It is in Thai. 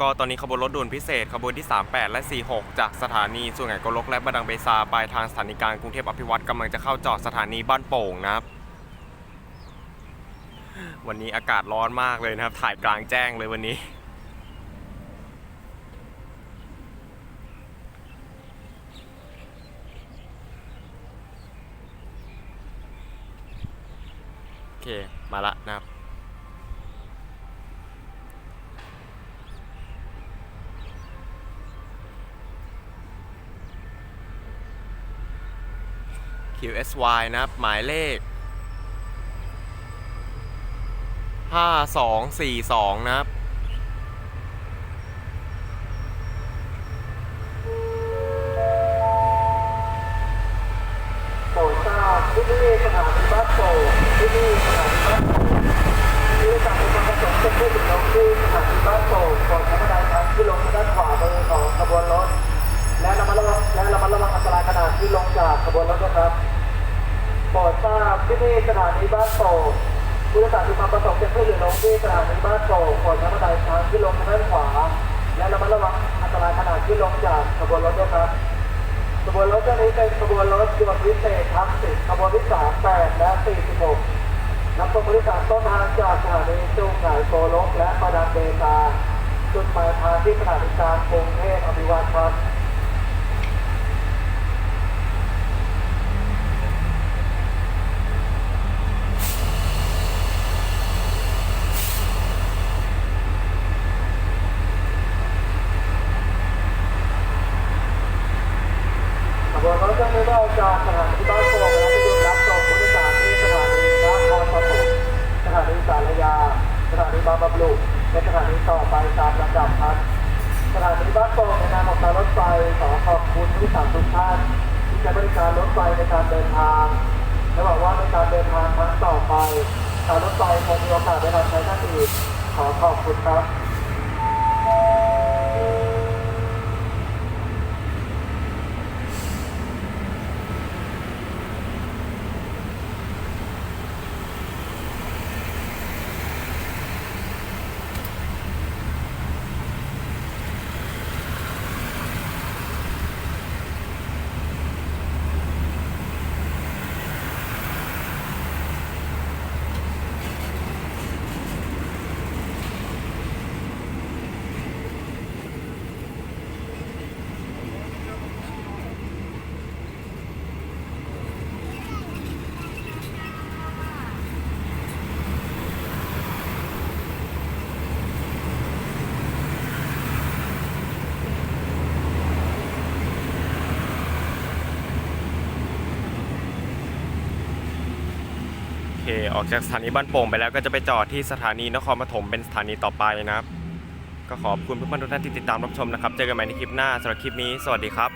ก็ตอนนี้ขบวนรถด่วนพิเศษ ขบวนที่ 38 และ 46 จากสถานีสุไหงโกลกและบดังเบซาปลายทางสถานีกลางกรุงเทพอภิวัตรกำลังจะเข้าจอดสถานีบ้านโป่งนะครับ วันนี้อากาศร้อนมากเลยนะครับ ถ่ายกลางแจ้งเลยวันนี้โอเค มาละนะครับ QSY นะครับหมายเลข 5242 นะครับโปรดทราบที่นี่สถานีบัสโป่งที่นี่สถานีบัสโป่งที่จากมีความประสงค์จะขึ้นลงที่สถานีบัสโป่งก่อนธรรมดาทางที่ลงทางด้านขวามือของขบวนรถและระมัดระวังและระมัดระวังอันตรายขณะที่ลงจากขบวนรถนะครับาที่นี่สถานีบัสโป่งผู้โดยสารมีความประสงค์จะขึ้นหรือลงที่สถานีบัสโป่งก่อนธรรมดาทางที่ลงทางด้านขวา และระมัดระวังอันตรายขณะที่ลงจากขบวนรถด้วยครับขบวนรถเจ้านี้เป็นขบวนรถด่วนพิเศษทั้งสิบขบวนที่สามแปดและสี่สิบหกนำส่งบริการต้นทางจากสถานีจุงหายโกลกและประดังเบตาจุดหมายทางที่สถานีกลางกรุงเทพอภิวัตรครับ ขบวนรถเจ้านี้ได้จากสถานีบ้านโป่งและจะหยุดรับส่งผู้โดยสารที่สถานีนครปฐมสถานีสารยา สถานีบางบำรุและสถานีต่อไปตามลำดับครับสถานีบ้านโป่งในนามของการรถไฟขอขอบคุณผู้โดยสารทุกท่านที่ใช้บริการรถไฟในการเดินทางและหวังว่าในการเดินทางครั้งต่อไปการรถไฟคงมีโอกาสได้รับใช้ท่านอีกขอขอบคุณครับ เค ออกจากสถานีบ้านโป่งไปแล้วก็จะไปจอดที่สถานีนครปฐมเป็นสถานีต่อไปนะครับ ก็ขอบคุณเพื่อนๆทุกท่านที่ติดตามรับชมนะครับ เจอกันใหม่ในคลิปหน้าสำหรับคลิปนี้ สวัสดีครับ